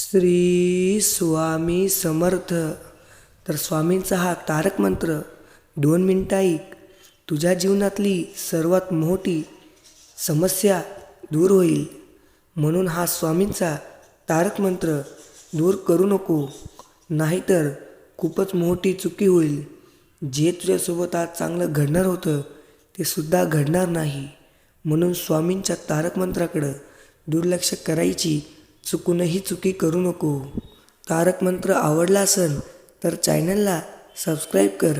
श्री स्वामी समर्थ. तर स्वामींचा हा तारक मंत्र दोन मिनटं ऐक. तुझ्या जीवनातली सर्वात मोठी समस्या दूर होईल. म्हणून हा स्वामींचा तारक मंत्र दूर करू नको नाहीतर खूपच मोठी चुकी होईल. जे तुझ्यासोबत आज चांगलं घडणार होतं ते सुद्धा घडणार नाही. म्हणून स्वामींच्या तारक मंत्राकडं दुर्लक्ष करायची चुकूनही चुकी करू नको. तारक मंत्र आवडला असेल तर चॅनलला सबस्क्राईब कर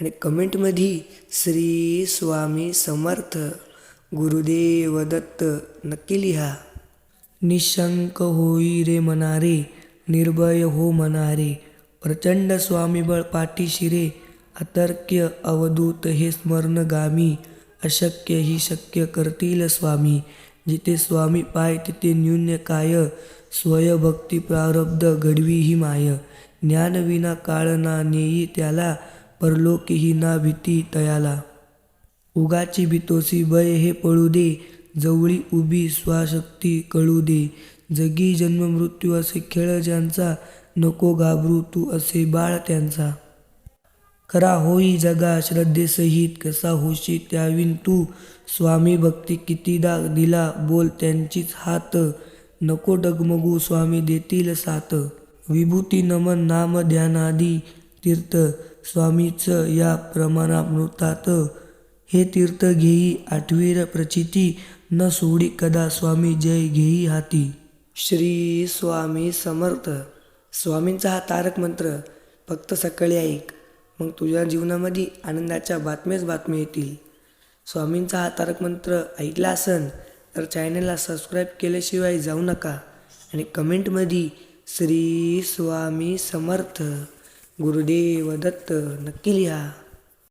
आणि कमेंटमध्ये श्री स्वामी समर्थ गुरुदेव दत्त नक्की लिहा. निशंक होई रे मनारे निर्भय हो मनारे प्रचंड स्वामीबळ पाठीशी रे अतर्क्य अवधूत हे स्मरणगामी अशक्य ही शक्य करतील स्वामी. जिथे स्वामी पाय तिथे न्यून्य काय? स्वयभक्ती प्रारब्ध घडवी ही माय. ज्ञानविना काळ ना नेई त्याला परलोकही ना भीती तयाला. उगाची भीतोसी भय हे पळू दे जवळी उभी स्वाशक्ती कळू दे. जगी जन्म मृत्यू असे खेळ ज्यांचा नको घाबरू तू असे बाळ त्यांचा. खरा होई जगा श्रद्धेसहित कसा होशी त्याविन तू? स्वामी भक्ती कितीदा दिला बोल त्यांचीच हात. नको डगमगू स्वामी देतील साथ विभूती नमन नाम ध्यानादी तीर्थ. स्वामीच या प्रमाणामृतात. हे तीर्थ घेई आठवीर प्रचिती. न सोडी कदा स्वामी जय घेई हाती. श्री स्वामी समर्थ. स्वामींचा हा तारक मंत्र फक्त सकाळी ऐक. मग तुझ्या जीवनामध्ये आनंदाच्या बातम्याच बातम्या येतील. स्वामींचा हा तारक मंत्र ऐकला असन तर चॅनलला सबस्क्राईब केल्याशिवाय जाऊ नका आणि कमेंटमध्ये श्री स्वामी समर्थ गुरुदेव दत्त नक्की लिहा.